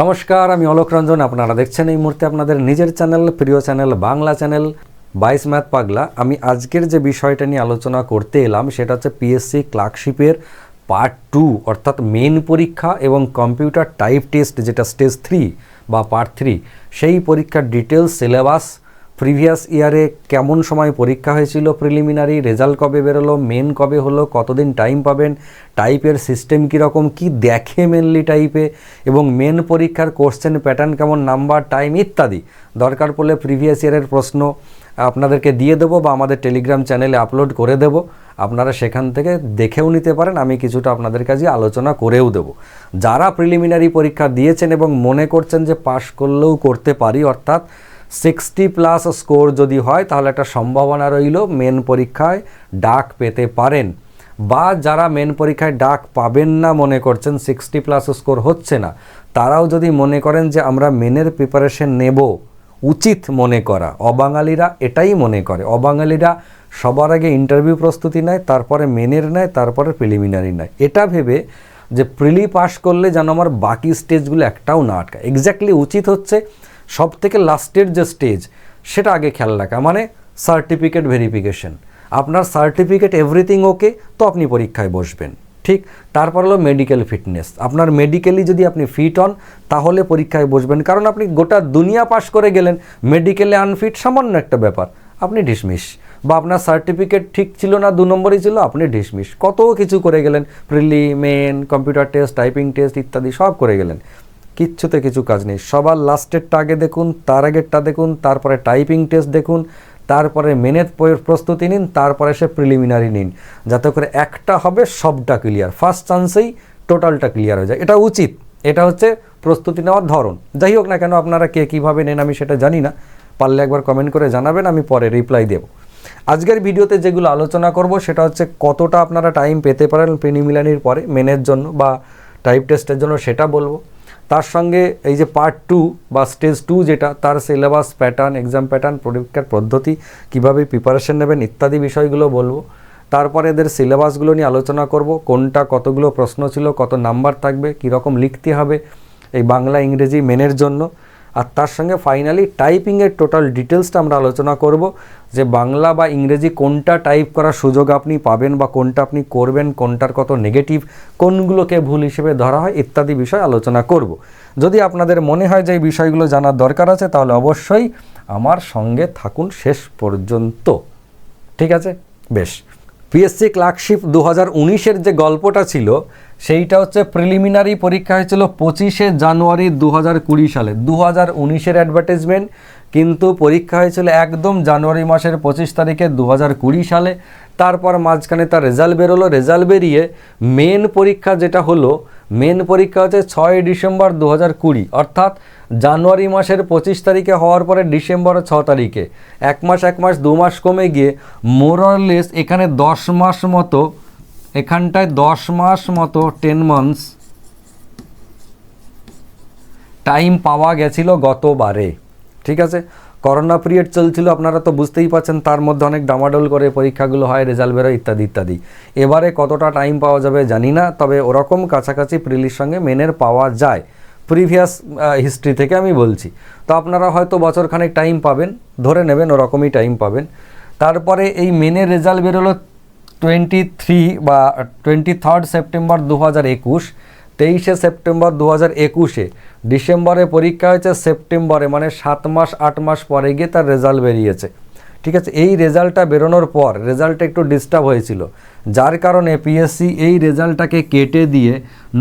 নমস্কার, আমি অলোক রঞ্জন। আপনারা দেখছেন এই মুহূর্তে আপনাদের নিজের চ্যানেল, প্রিয় চ্যানেল, বাংলা চ্যানেল, বাইশ ম্যাথ পাগলা। আমি আজকের যে বিষয়টা নিয়ে আলোচনা করতে এলাম, সেটা হচ্ছে পিএসসি ক্লার্কশিপের পার্ট টু অর্থাৎ মেন পরীক্ষা এবং কম্পিউটার টাইপ টেস্ট যেটা স্টেজ থ্রি বা পার্ট থ্রি সেই পরীক্ষার ডিটেলস সিলেবাস প্রিভিয়াস ইয়ারে কেমন সময় পরীক্ষা হয়েছিল প্রিলিমিনারি? রেজাল্ট কবে বেরোলো? মেন কবে হলো? কতদিন টাইম পাবেন? টাইপের সিস্টেম কীরকম? কি দেখে মেনলি টাইপে এবং মেন পরীক্ষার কোশ্চেন প্যাটার্ন কেমন? নাম্বার টাইম ইত্যাদি। দরকার পড়লে প্রিভিয়াস ইয়ারের প্রশ্ন আপনাদেরকে দিয়ে দেবো বা আমাদের টেলিগ্রাম চ্যানেলে আপলোড করে দেবো। আপনারা সেখান থেকে দেখেও নিতে পারেন। আমি কিছুটা আপনাদের কাছে আলোচনা করেও দেব। যারা প্রিলিমিনারি পরীক্ষা দিয়েছেন এবং মনে করছেন যে পাশ করলেও করতে পারি, অর্থাৎ সিক্সটি প্লাস স্কোর যদি হয়, তাহলে একটা সম্ভাবনা রইল, মেন পরীক্ষায় ডাক পেতে পারেন। বা যারা মেন পরীক্ষায় ডাক পাবেন না মনে করছেন, সিক্সটি প্লাস স্কোর হচ্ছে না, তারাও যদি মনে করেন যে আমরা মেনের প্রিপারেশন নেব উচিত মনে করা, অবাঙালিরা এটাই মনে করে। অবাঙালিরা সবার আগে ইন্টারভিউ প্রস্তুতি নেয়, তারপরে মেনের নেয়, তারপরে প্রিলিমিনারি নেয়। এটা ভেবে যে প্রিলি পাস করলে যেন আমার বাকি স্টেজগুলো একটাও না আটকায়। এক্স্যাক্টলি উচিত হচ্ছে সব থেকে লাস্টের যে স্টেজ, সেটা আগে খেয়াল রাখা মানে সার্টিফিকেট ভেরিফিকেশন। আপনার সার্টিফিকেট এভরিথিং ওকে, তো আপনি পরীক্ষায় বসবেন। ঠিক? তারপর হলো মেডিকেল ফিটনেস। আপনার মেডিকেলি যদি আপনি ফিট হন, তাহলে পরীক্ষায় বসবেন। কারণ আপনি গোটা দুনিয়া পাস করে গেলেন, মেডিকেলে আনফিট সামান্য একটা ব্যাপার, আপনি ডিসমিস বা আপনার সার্টিফিকেট ঠিক ছিল না, দু নম্বরই ছিল, আপনি ডিসমিস কত কিছু করে গেলেন prelim main computer test, typing test ইত্যাদি সব করে গেলেন। কিচ্ছুতে কিছু কাজ নেই। সবার লাস্টেরটা আগে দেখুন, তার আগেরটা দেখুন, তারপরে টাইপিং টেস্ট দেখুন, তারপরে মেনের প্রস্তুতি নিন, তারপরে সে প্রিলিমিনারি নিন। যাতে করে একটা হবে, সবটা ক্লিয়ার ফার্স্ট চান্সেই টোটালটা ক্লিয়ার হয়ে যায়। এটা উচিত। এটা হচ্ছে প্রস্তুতি নেওয়ার ধরন। যাই হোক না কেন, আপনারা কে কীভাবে নেন আমি সেটা জানি না। পারলে একবার কমেন্ট করে জানাবেন, আমি পরে রিপ্লাই দেব। আজকের ভিডিওতে যেগুলো আলোচনা করব, সেটা হচ্ছে কতটা আপনারা টাইম পেতে পারেন প্রিলিমিনারির পরে মেনের জন্য বা টাইপ টেস্টের জন্য, সেটা বলব। তার সঙ্গে এই যে পার্ট টু বা স্টেজ টু যেটা, তার সিলেবাস প্যাটার্ন এক্সাম প্যাটার্ন পরীক্ষার পদ্ধতি, কীভাবে প্রিপারেশন নেবেন ইত্যাদি বিষয়গুলো বলব। তারপরে এদের সিলেবাসগুলো নিয়ে আলোচনা করব, কোনটা কতগুলো প্রশ্ন ছিল, কত নাম্বার থাকবে, কীরকম লিখতে হবে, এই বাংলা, ইংরেজি মেনের জন্য। আর তার সঙ্গে ফাইনালি টাইপিংয়ের টোটাল ডিটেলসটা আমরা আলোচনা করব, যে বাংলা বা ইংরেজি কোনটা টাইপ করার সুযোগ আপনি পাবেন বা কোনটা আপনি করবেন, কোনটার কত নেগেটিভ কোনগুলোকে ভুল হিসেবে ধরা হয় ইত্যাদি বিষয় আলোচনা করব। যদি আপনাদের মনে হয় যে এই বিষয়গুলো জানার দরকার আছে, তাহলে অবশ্যই আমার সঙ্গে থাকুন শেষ পর্যন্ত। ঠিক আছে? বেশ। পিএসসি ক্লার্কশিপ দু হাজার উনিশের যে গল্পটা ছিল, সেইটা হচ্ছে প্রিলিমিনারি পরীক্ষা হয়েছিল পঁচিশে জানুয়ারি দু হাজার কুড়ি সালে। দু হাজার উনিশের অ্যাডভার্টাইজমেন্ট কিন্তু পরীক্ষা হয়েছিল একদম জানুয়ারি মাসের পঁচিশ তারিখে দু হাজার কুড়ি সালে। তারপর মাঝখানে তার রেজাল্ট বেরোলো। রেজাল্ট বেরিয়ে মেন পরীক্ষা যেটা হলো মেন পরীক্ষা হচ্ছে ছয় ডিসেম্বর দু হাজার কুড়ি। অর্থাৎ জানুয়ারি মাসের পঁচিশ তারিখে হওয়ার পরে ডিসেম্বর ছ তারিখে। এক মাস এক মাস, দু মাস কমে গিয়ে মোরলেস এখানে দশ মাস মতো, এখানটায় দশ মাস মতো টেন মান্থস টাইম পাওয়া গেছিল গতবারে। ঠিক আছে? করোনা পিরিয়ড চলছিল, আপনারা তো বুঝতেই পারছেন, তার মধ্যে অনেক ডামাডোল করে পরীক্ষাগুলো হয় রেজাল্ট বেরোয়, ইত্যাদি ইত্যাদি। এবারে কতটা টাইম পাওয়া যাবে জানি না, তবে ওরকম কাছাকাছি প্রিলির সঙ্গে মেনের পাওয়া যায়। প্রিভিয়াস হিস্ট্রি থেকে আমি বলছি। তো আপনারা হয়তো বছরখানেক টাইম পাবেন, ধরে নেবেন ওরকমই টাইম পাবেন। তারপরে এই মেনের রেজাল্ট বেরোলো টোয়েন্টি থ্রি বা টোয়েন্টি থার্ড সেপ্টেম্বর দু হাজার একুশ, তেইশে সেপ্টেম্বর দু হাজার একুশে। ডিসেম্বরে পরীক্ষা হয়েছে সেপ্টেম্বরে মানে সাত মাস, আট মাস পরে গিয়ে তার রেজাল্ট বেরিয়েছে। ঠিক আছে, এই রেজাল্টটা বেরোনোর পর রেজাল্টটা একটু ডিস্টার্ব হয়েছিল। যার কারণে পিএসসি এই রেজাল্টটাকে কেটে দিয়ে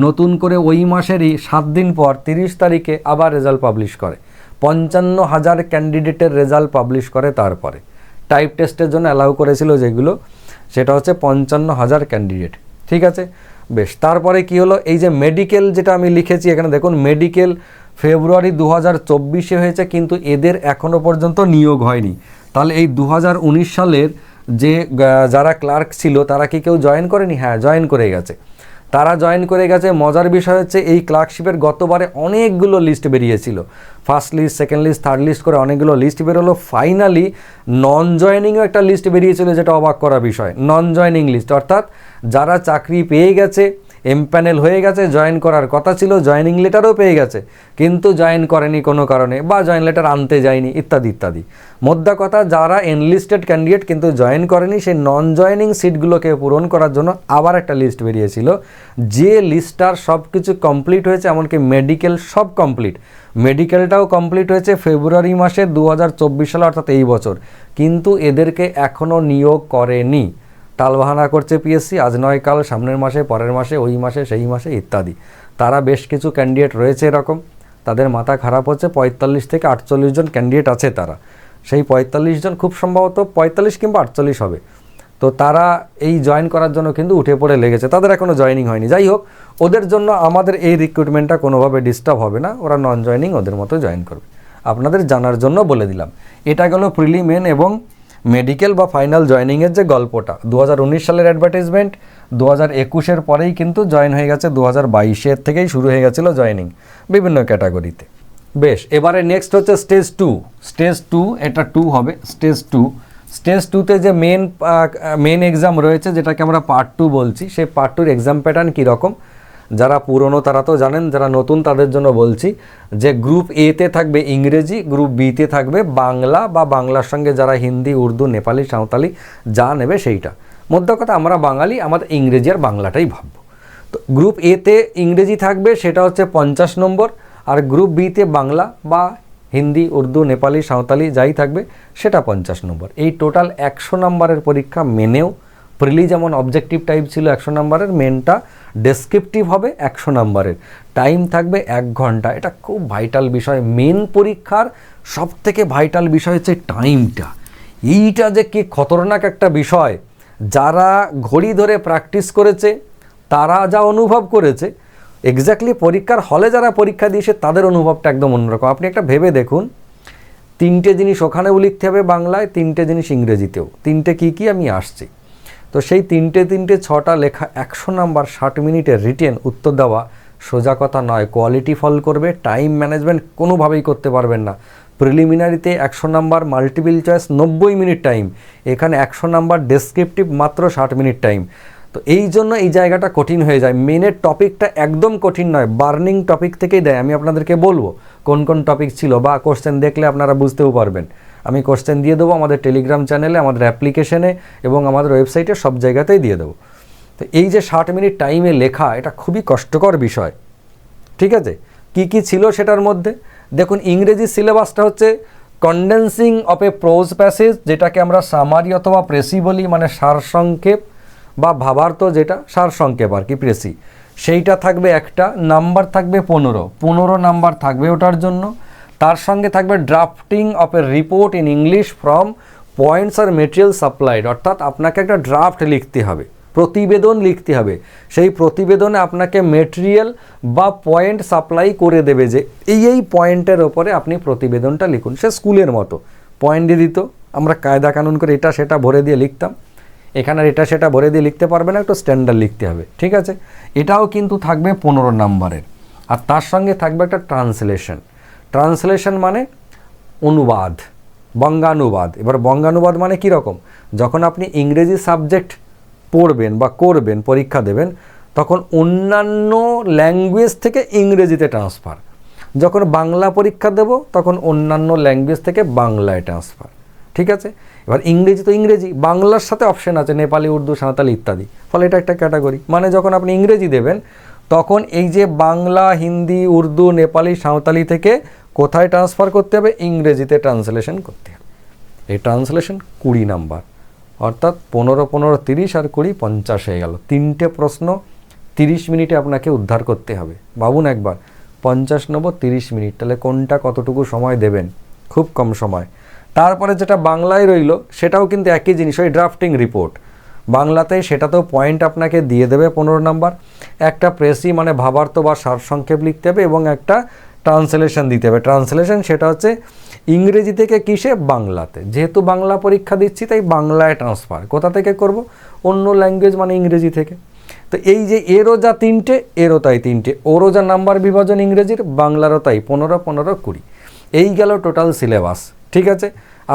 নতুন করে ওই মাসেরই সাত দিন পর তিরিশ তারিখে আবার রেজাল্ট পাবলিশ করে। পঞ্চান্ন হাজার ক্যান্ডিডেটের রেজাল্ট পাবলিশ করে তারপরে। টাইপ টেস্টের জন্য অ্যালাউ করেছিল যেগুলো, সেটা হচ্ছে পঞ্চান্ন হাজার ক্যান্ডিডেট ঠিক আছে? বেশ, তারপরে কি হলো? এই যে মেডিকেল যেটা আমি লিখেছি, এখানে দেখুন মেডিকেল ফেব্রুয়ারি দু হাজার হয়েছে, কিন্তু এদের এখনও পর্যন্ত নিয়োগ হয়নি। তাহলে এই দু হাজার উনিশ সালের যে যারা ক্লার্ক ছিল, তারা কি কেউ জয়েন করেনি? হ্যাঁ জয়েন করে গেছে। তারা জয়েন করে গেছে। মজার বিষয় হচ্ছে, এই ক্লার্কশিপের গতবারে অনেকগুলো লিস্ট বেরিয়েছিল। First list second list third list করে অনেকগুলো লিস্ট বেরোলো। ফাইনালি নন জয়েনিংও একটা লিস্ট বেরিয়েছিল, যেটা অবাক করা বিষয়। নন জয়েনিং লিস্ট অর্থাৎ যারা চাকরি পেয়ে গেছে এমপ্যানেল হয়ে গেছে জয়েন করার কথা ছিল জয়েনিং লেটারও পেয়ে গেছে। কিন্তু জয়েন করেনি কোনো কারণে, বা জয়েন লেটার আনতে যায়নি, ইত্যাদি ইত্যাদি। মোদ্দা কথা, যারা এনলিস্টেড ক্যান্ডিডেট কিন্তু জয়েন করেনি, সেই নন জয়েনিং সিটগুলোকে পূরণ করার জন্য আবার একটা লিস্ট বেরিয়েছিল। যে লিস্টটার সব কিছু কমপ্লিট হয়েছে, এমনকি মেডিকেল সব কমপ্লিট মেডিকেলটাও কমপ্লিট হয়েছে ফেব্রুয়ারি মাসে দু হাজার চব্বিশ সালে, অর্থাৎ এই বছর। কিন্তু এদেরকে এখনও নিয়োগ করেনি। টালবাহানা করছে পিএসসি আজ নয় কাল, সামনের মাসে, পরের মাসে, ওই মাসে, সেই মাসে ইত্যাদি। তারা বেশ কিছু ক্যান্ডিডেট রয়েছে এরকম। তাদের মাথা খারাপ হচ্ছে, পঁয়তাল্লিশ থেকে আটচল্লিশ জন ক্যান্ডিডেট আছে তারা। সেই পঁয়তাল্লিশ জন খুব সম্ভবত পঁয়তাল্লিশ কিংবা আটচল্লিশ হবে। তো তারা এই জয়েন করার জন্য কিন্তু উঠে পড়ে লেগেছে। তাদের এখনও জয়েনিং হয়নি। যাই হোক, ওদের জন্য আমাদের এই রিক্রুটমেন্টটা কোনোভাবে ডিস্টার্ব হবে না। ওরা নন জয়েনিং ওদের মতো জয়েন করবে। আপনাদের জানার জন্য বলে দিলাম। এটা গেল প্রিলিমেন এবং মেডিকেল বা ফাইনাল জয়েনিংয়ের যে গল্পটা দু হাজার উনিশ সালের অ্যাডভার্টাইজমেন্ট দু হাজার একুশের পরেই কিন্তু জয়েন হয়ে গেছে দু হাজার বাইশের থেকেই শুরু হয়ে গেছিল জয়েনিং বিভিন্ন ক্যাটাগরিতে। বেশ, এবারে নেক্সট হচ্ছে স্টেজ টু স্টেজ টু এটা টু হবে স্টেজ টু স্টেজ টুতে যে মেন মেন এক্সাম রয়েছে, যেটাকে আমরা পার্ট টু বলছি, সেই পার্ট টুর এক্সাম প্যাটার্ন কীরকম? যারা পুরনো তারা তো জানেন, যারা নতুন তাদের জন্য বলছি যে গ্রুপ এতে থাকবে ইংরেজি গ্রুপ বিতে থাকবে বাংলা বা বাংলার সঙ্গে যারা হিন্দি, উর্দু, নেপালি, সাঁওতালি যা নেবে সেইটা। মধ্যে কথা, আমরা বাঙালি, আমাদের ইংরেজি আর বাংলাটাই ভাববো। তো গ্রুপ এতে ইংরেজি থাকবে, সেটা হচ্ছে পঞ্চাশ নম্বর। আর গ্রুপ বিতে বাংলা বা হিন্দি, উর্দু, নেপালি, সাঁওতালি যাই থাকবে, সেটা পঞ্চাশ নম্বর। এই টোটাল একশো নম্বরের পরীক্ষা মেনেও প্রিলি যেমন অবজেক্টিভ টাইপ ছিল একশো নম্বরের মেনটা ডেসক্রিপটিভ হবে একশো নম্বরের। টাইম থাকবে এক ঘণ্টা। এটা খুব ভাইটাল বিষয়। মেন পরীক্ষার সব থেকে ভাইটাল বিষয় হচ্ছে টাইমটা এইটা যে কি খতরনাক একটা বিষয়। যারা ঘড়ি ধরে প্র্যাকটিস করেছে, তারা যা অনুভব করেছে এক্স্যাক্টলি পরীক্ষার হলে যারা পরীক্ষা দিয়েছে, তাদের অনুভবটা একদম অন্যরকম। আপনি একটা ভেবে দেখুন, তিনটে জিনিস ওখানেও লিখতে হবে বাংলায়, তিনটে জিনিস ইংরেজিতেও। তিনটে কী কী আমি আসছি। তো সেই তিনটে তিনটে ছটা লেখা একশো নাম্বার ষাট মিনিটের রিটেন উত্তর দেওয়া সোজা কথা নয়। কোয়ালিটি ফল করবে টাইম ম্যানেজমেন্ট কোনোভাবেই করতে পারবেন না। প্রিলিমিনারিতে একশো নাম্বার মাল্টিপল চয়েস নব্বই মিনিট টাইম এখানে একশো নাম্বার ডেসক্রিপটিভ মাত্র ষাট মিনিট টাইম তো এই জন্য এই জায়গাটা কঠিন হয়ে যায়। মেনের টপিকটা একদম কঠিন নয়। বার্নিং টপিক থেকেই দেয়। আমি আপনাদেরকে বলব, কোন কোন টপিক ছিল বা কোশ্চেন দেখলে আপনারা বুঝতেও পারবেন। আমি কোশ্চেন দিয়ে দেবো আমাদের টেলিগ্রাম চ্যানেলে আমাদের অ্যাপ্লিকেশনে এবং আমাদের ওয়েবসাইটে সব জায়গাতেই দিয়ে দেবো। তো এই যে ষাট মিনিট টাইমে লেখা, এটা খুবই কষ্টকর বিষয়। ঠিক আছে? কি কি ছিল সেটার মধ্যে? দেখুন, ইংরেজি সিলেবাসটা হচ্ছে condensing of a prose passage যেটাকে আমরা সামারি অথবা প্রেসি বলি মানে সারসংক্ষেপ বা ভাবার্থ যেটা, সারসংক্ষেপ আর কি প্রেসি সেইটা থাকবে একটা নাম্বার থাকবে পনেরো। পনেরো নাম্বার থাকবে ওটার জন্য। তার সঙ্গে থাকবে drafting of a report in English from points R material supplied অর্থাৎ আপনাকে একটা ড্রাফট লিখতে হবে, প্রতিবেদন লিখতে হবে। সেই প্রতিবেদনে আপনাকে মেটেরিয়াল বা পয়েন্ট সাপ্লাই করে দেবে যে এই এই পয়েন্টের ওপরে আপনি প্রতিবেদনটা লিখুন। সে স্কুলের মতো। পয়েন্ট দিয়ে দিত। আমরা কায়দা কানুন করে এটা সেটা ভরে দিয়ে লিখতাম। এখানে এটা সেটা ভরে দিয়ে লিখতে পারবে না, একটু স্ট্যান্ডার্ড লিখতে হবে। ঠিক আছে? এটাও কিন্তু থাকবে পনেরো নাম্বারের। আর তার সঙ্গে থাকবে একটা ট্রান্সলেশন ট্রান্সলেশন মানে অনুবাদ, বঙ্গানুবাদ। এবার বঙ্গানুবাদ মানে কী রকম? যখন আপনি ইংরেজি সাবজেক্ট পড়বেন বা করবেন, পরীক্ষা দেবেন, তখন অন্যান্য ল্যাঙ্গুয়েজ থেকে ইংরেজিতে ট্রান্সফার। যখন বাংলা পরীক্ষা দেব, তখন অন্যান্য ল্যাঙ্গুয়েজ থেকে বাংলায় ট্রান্সফার। ঠিক আছে? এবার ইংরেজি তো ইংরেজি, বাংলার সাথে অপশন আছে, নেপালি, উর্দু, সাঁওতালি ইত্যাদি। ফলে এটা একটা ক্যাটাগরি। মানে যখন আপনি ইংরেজি দেবেন তখন এই যে বাংলা, হিন্দি, উর্দু, নেপালি, সাঁওতালি থেকে কোথায় ট্রান্সফার করতে হবে? ইংরেজিতে ট্রান্সলেশন করতে হবে। এই ট্রান্সলেশন কুড়ি নাম্বার। অর্থাৎ পনেরো পনেরো, তিরিশ আর কুড়ি পঞ্চাশ হয়ে গেল। তিনটে প্রশ্ন তিরিশ মিনিটে আপনাকে উদ্ধার করতে হবে। ভাবুন একবার, পঞ্চাশ নেব তিরিশ মিনিট। তাহলে কোনটা কতটুকু সময় দেবেন? খুব কম সময়। তারপরে যেটা বাংলায় রইল, সেটাও কিন্তু একই জিনিস। ওই ড্রাফটিং রিপোর্ট বাংলাতেই সেটাতেও পয়েন্ট আপনাকে দিয়ে দেবে পনেরো নাম্বার। একটা প্রেসি মানে ভাবার্থ বা সারসংক্ষেপ লিখতে হবে এবং একটা ট্রান্সলেশন দিতে হবে। ট্রান্সলেশন সেটা হচ্ছে ইংরেজি থেকে কিসে? বাংলাতে। যেহেতু বাংলা পরীক্ষা দিচ্ছি, তাই বাংলায় ট্রান্সফার কোথা থেকে করব? অন্য ল্যাঙ্গুয়েজ মানে ইংরেজি থেকে। তো এই যে এরও যা তিনটে, এরও তাই তিনটে। ওরও যা নাম্বার বিভাজন ইংরেজির, বাংলারও তাই। পনেরো পনেরো, কুড়ি। এই গেল টোটাল সিলেবাস ঠিক আছে?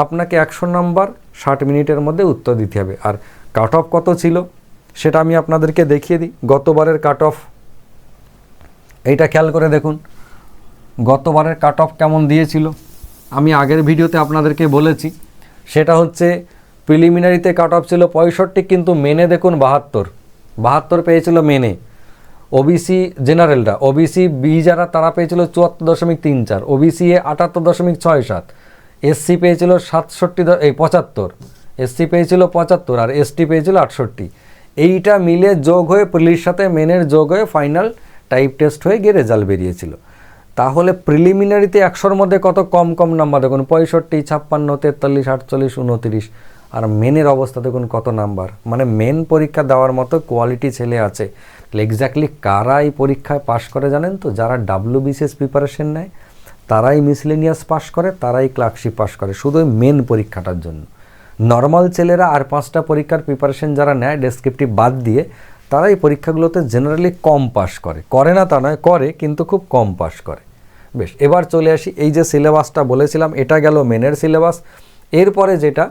আপনাকে একশো নাম্বার ষাট মিনিটের মধ্যে উত্তর দিতে হবে। আর কাট অফ কত ছিল? সেটা আমি আপনাদেরকে দেখিয়ে দিই। গতবারের কাট অফ এইটা খেয়াল করে দেখুন। গতবারের কাট অফ কেমন দিয়েছিল? আমি আগের ভিডিওতে আপনাদেরকে বলেছি, সেটা হচ্ছে প্রিলিমিনারিতে কাট অফ ছিল পঁয়ষট্টি, কিন্তু মেনে দেখুন বাহাত্তর। বাহাত্তর পেয়েছিল মেনে। ওবিসি জেনারেলরা ওবিসি বি যারা, তারা পেয়েছিল চুয়াত্তর দশমিক তিন চার ওবিসি এ আটাত্তর দশমিক ছয় সাত এসসি পেয়েছিল সাতষট্টি এই পঁচাত্তর এসসি পেয়েছিল পঁচাত্তর আর এসটি পেয়েছিল আটষট্টি। এইটা মিলে যোগ হয়ে পুলিশ সাথে মেনের যোগ হয়ে ফাইনাল টাইপ টেস্ট হয়ে গিয়ে রেজাল্ট বেরিয়েছিল। তাহলে প্রিলিমিনারিতে একশোর মধ্যে কত কম কম নাম্বার? দেখুন, পঁয়ষট্টি, ছাপ্পান্ন, তেতাল্লিশ, আটচল্লিশ, উনতিরিশ। আর মেনের অবস্থা, দেখুন, কত নাম্বার? মানে মেন পরীক্ষা দেওয়ার মতো কোয়ালিটি ছেলে আছে। তাহলে এক্স্যাক্টলি কারা এই পরীক্ষায় পাশ করে জানেন তো? যারা ডাব্লিউ বিসিএস প্রিপারেশন নেয়, তারাই মিসলেনিয়াস পাশ করে, তারাই ক্লার্কশিপ পাশ করে। শুধু মেন পরীক্ষাটার জন্য। নর্মাল ছেলেরা আর পাঁচটা পরীক্ষার প্রিপারেশন যারা নেয় ডেসক্রিপটিভ বাদ দিয়ে, তারা এই পরীক্ষাগুলোতে জেনারেলি কম পাস করে। করে না তা নয়, করে, কিন্তু খুব কম পাস করে। বেশ, এবার চলে আসি, এই যে সিলেবাসটা বলেছিলাম, এটা গেল মেনের সিলেবাস এরপরে যেটা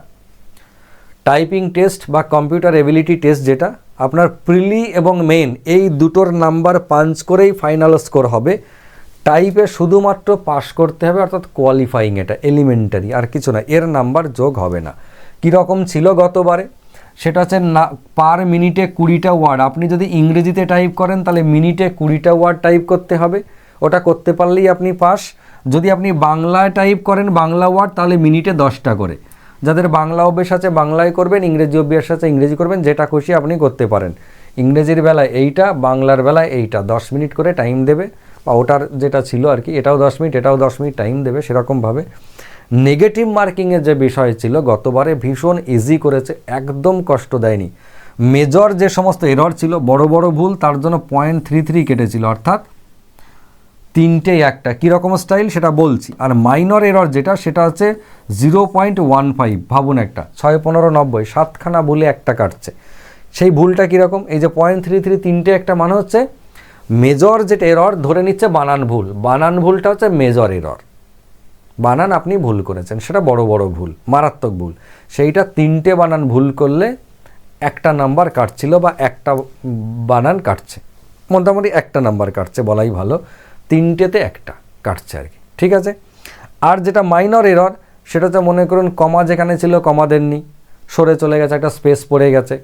টাইপিং টেস্ট বা কম্পিউটার এবিলিটি টেস্ট যেটা, আপনার প্রিলি এবং মেন এই দুটোর নাম্বার পাঞ্চ করেই ফাইনাল স্কোর হবে। টাইপে শুধুমাত্র পাস করতে হবে, অর্থাৎ কোয়ালিফাইং এটা এলিমেন্টারি আর কিছু না, এর নাম্বার যোগ হবে না। কীরকম ছিল গতবারে? সেটা হচ্ছে না, পার মিনিটে কুড়িটা ওয়ার্ড। আপনি যদি ইংরেজিতে টাইপ করেন, তাহলে মিনিটে কুড়িটা ওয়ার্ড টাইপ করতে হবে। ওটা করতে পারলেই আপনি পাস। যদি আপনি বাংলায় টাইপ করেন, বাংলা ওয়ার্ড, তাহলে মিনিটে দশটা করে। যাদের বাংলা অভ্যেস আছে, বাংলায় করবেন, ইংরেজি অভ্যাস আছে, ইংরেজি করবেন, যেটা খুশি আপনি করতে পারেন। ইংরেজির বেলায় এইটা, বাংলার বেলায় এইটা। দশ মিনিট করে টাইম দেবে, বা ওটার যেটা ছিল আর কি, এটাও দশ মিনিট, এটাও দশ মিনিট টাইম দেবে সেরকমভাবে। নেগেটিভ মার্কিংয়ের যে বিষয় ছিল, গতবারে ভীষণ ইজি করেছে, একদম কষ্ট দেয়নি। মেজর যে সমস্ত এরর ছিল, বড় বড় ভুল, তার জন্য পয়েন্ট থ্রি থ্রি কেটেছিল। অর্থাৎ তিনটে একটা। কীরকম স্টাইল সেটা বলছি। আর মাইনর এরর যেটা, সেটা হচ্ছে জিরো পয়েন্ট ওয়ান ফাইভ ভাবুন একটা। ছয়, পনেরো, নব্বই, সাতখানা ভুলে একটা কাটছে। সেই ভুলটা কীরকম এই যে পয়েন্ট থ্রি থ্রি তিনটে একটা মানে হচ্ছে মেজর যেটা এরর ধরে নিচ্ছে বানান ভুল। বানান ভুলটা হচ্ছে মেজর এরর বানান আপনি ভুল করেছেন, সেটা বড় বড় ভুল, মারাত্মক ভুল। সেইটা তিনটে বানান ভুল করলে একটা নাম্বার কাটছিল বা একটা বানান কাটছে। মোটামুটি একটা নাম্বার কাটছে, বলাই ভালো। তিনটেতে একটা কাটছে আর কি, ঠিক আছে? আর যেটা মাইনর এরর সেটা হচ্ছে মনে করুন কমা যেখানে ছিল কমা দেননি, সরে চলে গেছে, একটা স্পেস পড়ে গেছে।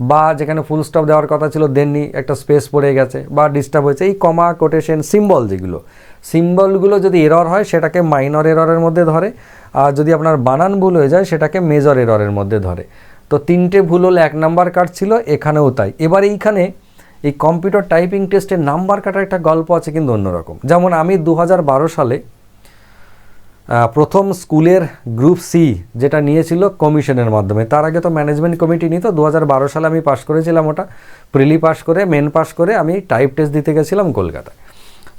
বা যেখানে ফুল স্টপ দেওয়ার কথা ছিল, দেননি, একটা স্পেস পড়ে গেছে, বা ডিস্টার্ব হয়েছে। এই কমা কোটেশন সিম্বল যেগুলো সিম্বলগুলো যদি এরর হয়, সেটাকে মাইনর এররের মধ্যে ধরে। আর যদি আপনার বানান ভুল হয়ে যায়, সেটাকে মেজর এররের মধ্যে ধরে। তো তিনটে ভুল হলে এক নাম্বার কাট ছিল, এখানেও তাই। এবার এইখানে এই কম্পিউটার টাইপিং টেস্টের নাম্বার কাটার একটা গল্প আছে কিন্তু অন্যরকম। যেমন আমি দু হাজার বারো সালে প্রথম স্কুলের গ্রুপ সি যেটা নিয়েছিল কমিশনের মাধ্যমে। তার আগে তো ম্যানেজমেন্ট কমিটি নিত। দু সালে আমি পাশ করেছিলাম ওটা। প্রিলি পাস করে মেন পাস করে আমি টাইপ টেস্ট দিতে গেছিলাম কলকাতায়।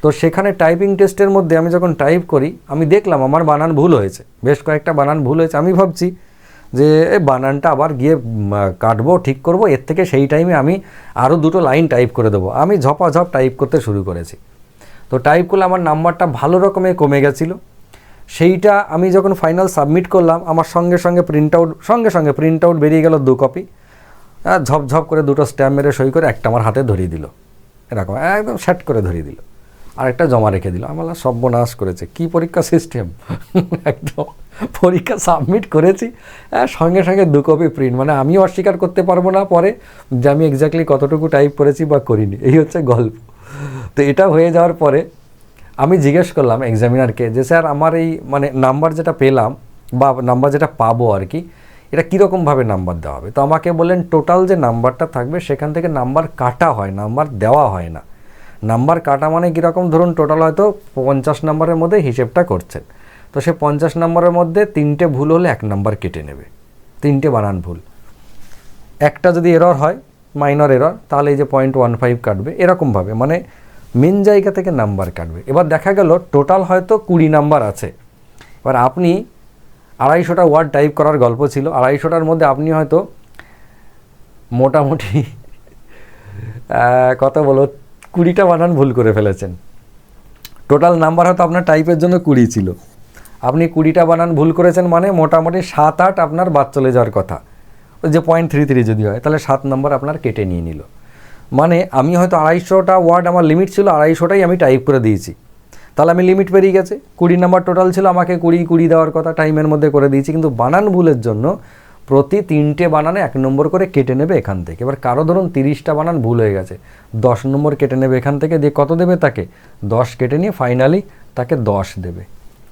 তো সেখানে টাইপিং টেস্টের মধ্যে আমি যখন টাইপ করি, আমি দেখলাম আমার বানান ভুল হয়েছে। বেশ কয়েকটা বানান ভুল হয়েছে, আমি ভাবছি যে বানানটা আবার গিয়ে কাটবো, ঠিক করব, এর থেকে সেই টাইমে আমি আরও দুটো লাইন টাইপ করে দেবো। আমি ঝপাঝপ টাইপ করতে শুরু করেছি। তো টাইপ করলে আমার নাম্বারটা ভালো রকমে কমে গেছিল। সেইটা আমি যখন ফাইনাল সাবমিট করলাম, আমার সঙ্গে সঙ্গে প্রিন্ট আউট সঙ্গে সঙ্গে প্রিন্ট আউট বেরিয়ে গেল দু কপি ঝপঝপ করে দুটো স্ট্যাম্প মেরে সই করে একটা আমার হাতে ধরিয়ে দিল। এরকম, একদম সেট করে ধরিয়ে দিল। আরেকটা জমা রেখে দিল। আমার সর্বনাশ করেছে। কি পরীক্ষা সিস্টেম একদম। পরীক্ষা সাবমিট করেছি। হ্যাঁ, সঙ্গে সঙ্গে দু কপি প্রিন্ট মানে আমি অস্বীকার করতে পারব না পরে যে আমি এক্স্যাক্টলি কতটুকু টাইপ করেছি বা করিনি। এই হচ্ছে গল্প। তো এটা হয়ে যাওয়ার পরে আমি জিজ্ঞেস করলাম এক্সামিনারকে যে স্যার আমার এই মানে নাম্বার যেটা পেলাম বা নাম্বার যেটা পাবো আর কি এটা কীরকমভাবে নাম্বার দেওয়া হবে? তো আমাকে বললেন টোটাল যে নাম্বারটা থাকবে সেখান থেকে নাম্বার কাটা হয় নাম্বার দেওয়া হয় না। নাম্বার কাটা মানে কীরকম? ধরুন টোটাল হয়তো পঞ্চাশ নাম্বারের মধ্যে হিসেবটা করছেন তো সে পঞ্চাশ নাম্বারের মধ্যে তিনটে ভুল হলে এক নাম্বার কেটে নেবে। তিনটে বানান ভুল। একটা যদি এরর হয় মাইনর এরর তাহলে এই যে পয়েন্ট ওয়ান ফাইভ কাটবে। এরকমভাবে মানে মেন জায়গা থেকে নাম্বার কাটবে। এবার দেখা গেল টোটাল হয়তো কুড়ি নাম্বার আছে। এবার আপনি আড়াইশোটা ওয়ার্ড টাইপ করার গল্প ছিল। আড়াইশোটার মধ্যে আপনি হয়তো মোটামুটি কত বলো কুড়িটা বানান ভুল করে ফেলেছেন। টোটাল নাম্বার হয়তো আপনার টাইপের জন্য কুড়ি ছিল। আপনি কুড়িটা বানান ভুল করেছেন মানে মোটামুটি সাত আট আপনার বাদ চলে যাওয়ার কথা। ওই যে পয়েন্ট থ্রি থ্রি যদি হয়, তাহলে সাত নম্বর আপনার কেটে নিয়ে নিল। মানে আমি হয়তো আড়াইশোটা ওয়ার্ড আমার লিমিট ছিল, আড়াইশোটাই আমি টাইপ করে দিয়েছি। তাহলে আমি লিমিট পেরিয়ে গেছে। কুড়ি নাম্বার টোটাল ছিল, আমাকে কুড়ি কুড়ি দেওয়ার কথা টাইমের মধ্যে করে দিয়েছি। কিন্তু বানান ভুলের জন্য প্রতি তিনটে বানানে এক নম্বর করে কেটে নেবে এখান থেকে। এবার কারও ধরুন তিরিশটা বানান ভুল হয়ে গেছে। দশ নম্বর কেটে নেবে এখান থেকে, দিয়ে কত দেবে তাকে? দশ কেটে নিয়ে ফাইনালি তাকে দশ দেবে।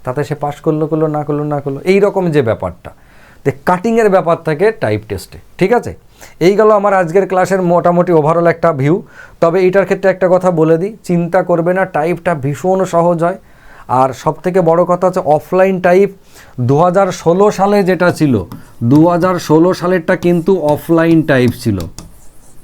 তাতে সে পাশ করল করল, না করল না করল, এই রকম যে ব্যাপারটা। তো কাটিংয়ের ব্যাপার থাকে টাইপ টেস্টে ঠিক আছে? এই গেল আমার আজকের ক্লাসের মোটামুটি ওভারঅল একটা ভিউ তবে এইটার ক্ষেত্রে একটা কথা বলে দিই, চিন্তা করবে না টাইপটা ভীষণ সহজ হয়। আর সব থেকে বড় কথা হচ্ছে অফলাইন টাইপ দু হাজার ষোলো সালে যেটা ছিল দু হাজার ষোলো সালেরটা কিন্তু অফলাইন টাইপ ছিল।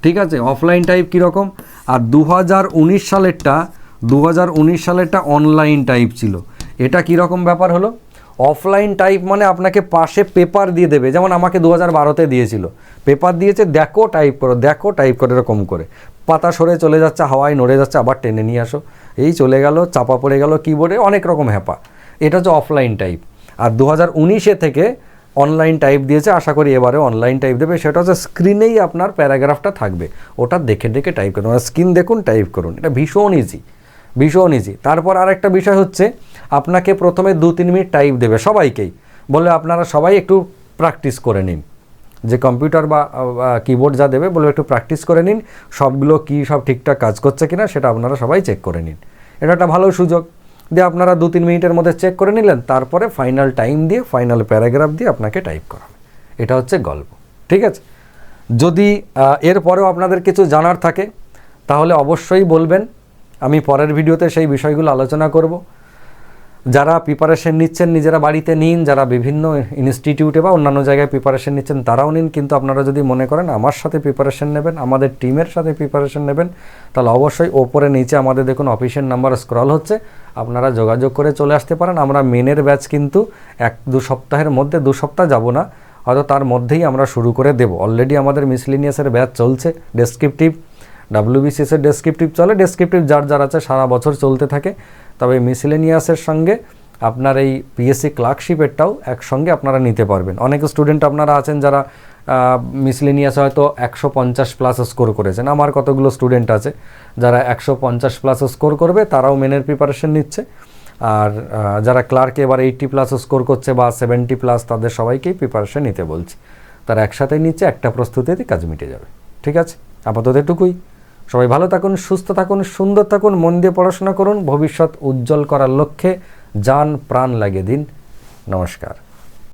ঠিক আছে? অফলাইন টাইপ কীরকম? আর দু হাজার উনিশ সালেরটা দু হাজার উনিশ সালেরটা অনলাইন টাইপ ছিল। এটা কীরকম ব্যাপার হলো? অফলাইন টাইপ মানে আপনাকে পাশে পেপার দিয়ে দেবে। যেমন আমাকে দু হাজার বারোতে দিয়েছিল। পেপার দিয়েছে, দেখো টাইপ করো, দেখো টাইপ করে, এরকম করে। পাতা সরে চলে যাচ্ছে, হাওয়ায় নড়ে যাচ্ছে, আবার টেনে নিয়ে আসো। এই চলে গেল, চাপা পড়ে গেল কিবোর্ডে অনেক রকম হ্যাপা। এটা হচ্ছে অফলাইন টাইপ আর দু হাজার উনিশে থেকে অনলাইন টাইপ দিয়েছে, আশা করি এবারে অনলাইন টাইপ দেবে। সেটা হচ্ছে স্ক্রিনেই আপনার প্যারাগ্রাফটা থাকবে। ওটা দেখে দেখে টাইপ করুন। স্ক্রিন দেখুন টাইপ করুন। এটা ভীষণ ইজি ভীষণ ইজি তারপর আরেকটা বিষয় হচ্ছে, আপনাকে প্রথমে দু তিন মিনিট টাইপ দেবে সবাইকেই। বলে আপনারা সবাই একটু প্র্যাকটিস করে নিন। যে কম্পিউটার বা কিবোর্ড যা দেবে বলবে একটু প্র্যাকটিস করে নিন, সবগুলো কী সব ঠিকঠাক কাজ করছে কিনা সেটা আপনারা সবাই চেক করে নিন। এটা একটা ভালো সুযোগ। দিয়ে আপনারা দু তিন মিনিটের মধ্যে চেক করে নিলেন, তারপরে ফাইনাল টাইম দিয়ে ফাইনাল প্যারাগ্রাফ দিয়ে আপনাকে টাইপ করাবে। এটা হচ্ছে গল্প, ঠিক আছে? যদি এরপরেও আপনাদের কিছু জানার থাকে, তাহলে অবশ্যই বলবেন। আমি পরের ভিডিওতে সেই বিষয়গুলো আলোচনা করব। যারা প্রিপারেশন নিচ্ছেন, নিজেরা বাড়িতে নিন, যারা বিভিন্ন ইনস্টিটিউটে বা অন্যান্য জায়গায় প্রিপারেশন নিচ্ছেন, তারাও নিন। কিন্তু আপনারা যদি মনে করেন, আমার সাথে প্রিপারেশন নেবেন, আমাদের টিমের সাথে প্রিপারেশন নেবেন, তাহলে অবশ্যই ওপরে নিচে আমাদের দেখুন অফিসের নাম্বার স্ক্রল হচ্ছে। আপনারা যোগাযোগ করে চলে আসতে পারেন। আমরা মেনের ব্যাচ কিন্তু এক, দু সপ্তাহের মধ্যে, দু সপ্তাহ যাব না। হয়তো তার মধ্যেই আমরা শুরু করে দেব। অলরেডি আমাদের মিসলিনিয়াসের ব্যাচ চলছে। ডেসক্রিপটিভ ডাব্লিউবিসিএসের ডেসক্রিপটিভ চলে। ডেসক্রিপটিভ যার যার আছে, সারা বছর চলতে থাকে। তবে মিসলেনিয়াসের সঙ্গে আপনার এই পিএসসি ক্লার্কশিপেরটাও একসঙ্গে আপনারা নিতে পারবেন। অনেক স্টুডেন্ট আপনারা আছেন যারা মিসলেনিয়াস হয়তো একশো পঞ্চাশ প্লাস স্কোর করেছেন। আমার কতগুলো স্টুডেন্ট আছে যারা একশো পঞ্চাশ প্লাস স্কোর করবে, তারাও মেনের প্রিপারেশন নিচ্ছে। আর যারা ক্লার্কে এবার এইটটি প্লাস স্কোর করছে বা সেভেন্টি প্লাস, তাদের সবাইকেই প্রিপারেশন নিতে বলছি। তারা একসাথে নিচ্ছে, একটা প্রস্তুতিতে কাজ মিটে যাবে। ঠিক আছে? আপাতত এটুকুই। সবাই ভালো থাকুন, সুস্থ থাকুন, সুন্দর থাকুন, মন দিয়ে পড়াশোনা করুন, ভবিষ্যৎ উজ্জ্বল করার লক্ষ্যে যান, প্রাণ লাগিয়ে দিন। নমস্কার।